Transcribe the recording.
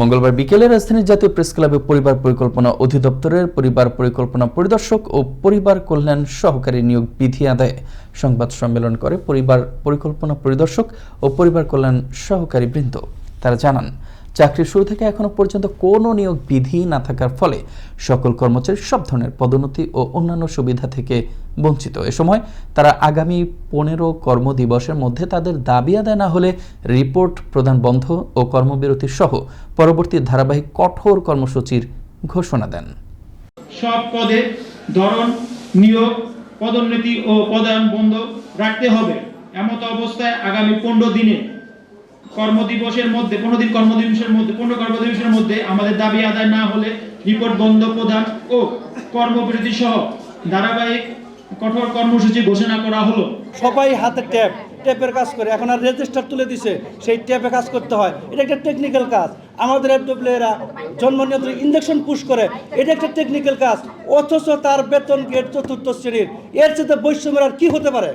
মঙ্গলবার বিকেলে রাজধানীর জাতীয় প্রেস ক্লাবে পরিবার পরিকল্পনা অধিদপ্তরের পরিবার পরিকল্পনা পরিদর্শক ও পরিবার কল্যাণ সহকারী নিয়োগ বিধি আদায়ে সংবাদ সম্মেলন করে পরিবার পরিকল্পনা পরিদর্শক ও পরিবার কল্যাণ সহকারী বৃন্দ। তারা জানান, চাকরির শুরু থেকে এখনও পর্যন্ত কোনো নিয়োগ বিধি না থাকার ফলে সকল কর্মচারী সব ধরনের পদোন্নতি ও অন্যান্য সুবিধা থেকে বঞ্চিত। এ সময় তারা আগামী পনেরো কর্মদিবসের মধ্যে তাদের দাবি আদায় না হলে রিপোর্ট প্রদান বন্ধ ও কর্মবিরতি সহ পরবর্তী ধারাবাহিক কঠোর কর্মসূচির ঘোষণা দেন। সব পদে ধরন, নিয়োগ, পদোন্নতি ও পদায়ন বন্ধ রাখতে হবে। এমত অবস্থায় আগামী পনেরো দিনে কর্মদিবসের মধ্যে, পনেরো দিন কর্মদিবসের মধ্যে, পনেরো কর্মদিবসের মধ্যে আমাদের দাবি আদায় না হলে রিপোর্ট বন্ধ প্রদান ও কর্মবিরতি সহ ধারাবাহিক কঠোর কর্মসূচি ঘোষণা করা হলো। সবাই হাতে ট্যাপ, ট্যাপের কাজ করে। এখন আর রেজিস্টার তুলে দিছে, সেই ট্যাপে কাজ করতে হয়। এটা একটা টেকনিক্যাল কাজ। আমাদের এফডব্লিউরা জন্ম নিয়ন্ত্রণ ইঞ্জেকশন পুশ করে, এটা একটা টেকনিক্যাল কাজ। অথচ তার বেতন গেট চতুর্থ শ্রেণির। এর চেয়ে বৈষম্যের আর কি হতে পারে?